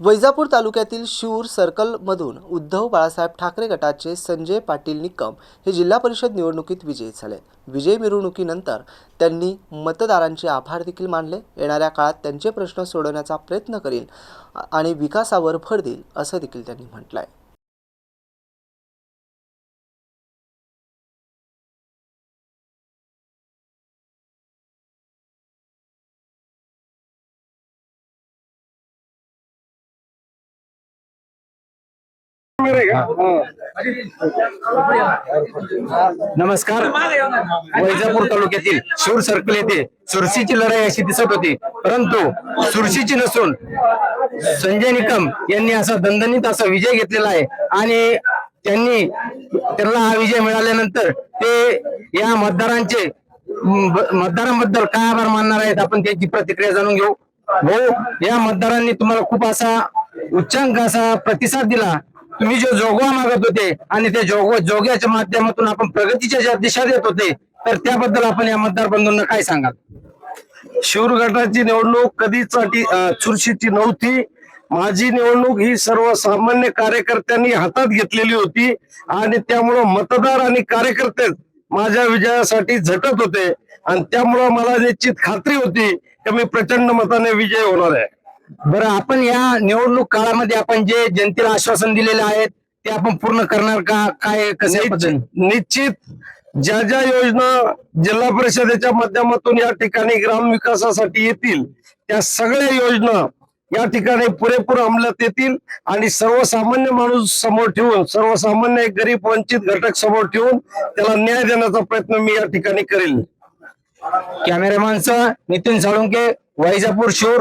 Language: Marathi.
वैजापूर तालुक्यातील शिऊर सर्कलमधून उद्धव बाळासाहेब ठाकरे गटाचे संजय पाटील निकम हे जिल्हा परिषद निवडणुकीत विजयी झाले. विजय मिरवणुकीनंतर त्यांनी मतदारांचे आभार देखील मानले. येणाऱ्या काळात त्यांचे प्रश्न सोडवण्याचा प्रयत्न करील आणि विकासावर भर देईल असं देखील त्यांनी म्हटलं आहे नमस्कार. वैजापूर तालुक्यातील शूर सर्कल येथे सुरशीची लढाई अशी दिसत होती. परंतु सुरशीची नसून संजय निकम यांनी असा दणदणीत असा विजय घेतलेला आहे. आणि त्यांनी त्यांना हा विजय मिळाल्यानंतर ते या मतदारांचे मतदारांबद्दल काय आभार मानणार आहेत आपण त्यांची प्रतिक्रिया जाणून घेऊ. भाऊ या मतदारांनी तुम्हाला खूप असा उच्चांक असा प्रतिसाद दिला. तुम्ही जो जोगवा मागत होते आणि ते जोगवा जोग्याच्या माध्यमातून आपण प्रगतीच्या ज्या दिशा देत होते तर त्याबद्दल आपण या मतदार बंधूंना काय सांगाल? शिवर गटाची निवडणूक कधीच चुरशीची नव्हती. माझी निवडणूक ही सर्वसामान्य कार्यकर्त्यांनी हातात घेतलेली होती आणि त्यामुळं मतदार आणि कार्यकर्ते माझ्या विजयासाठी झटत होते आणि त्यामुळं मला निश्चित खात्री होती की मी प्रचंड मताने विजय होणार आहे. बरं आपण या निवडणूक काळामध्ये आपण जे जनतेला आश्वासन दिलेले आहेत ते आपण पूर्ण करणार का? काय पद्धतीने निश्चित. ज्या ज्या योजना जिल्हा परिषदेच्या माध्यमातून या ठिकाणी ग्राम विकासासाठी येतील त्या सगळ्या योजना या ठिकाणी पुरेपूर अंमलात येतील आणि सर्वसामान्य माणूस समोर ठेवून सर्वसामान्य एक गरीब वंचित घटक समोर ठेवून त्याला न्याय देण्याचा प्रयत्न मी या ठिकाणी करेल. कॅमेरामॅनचं नितीन साळुंके वैजापूर शूर.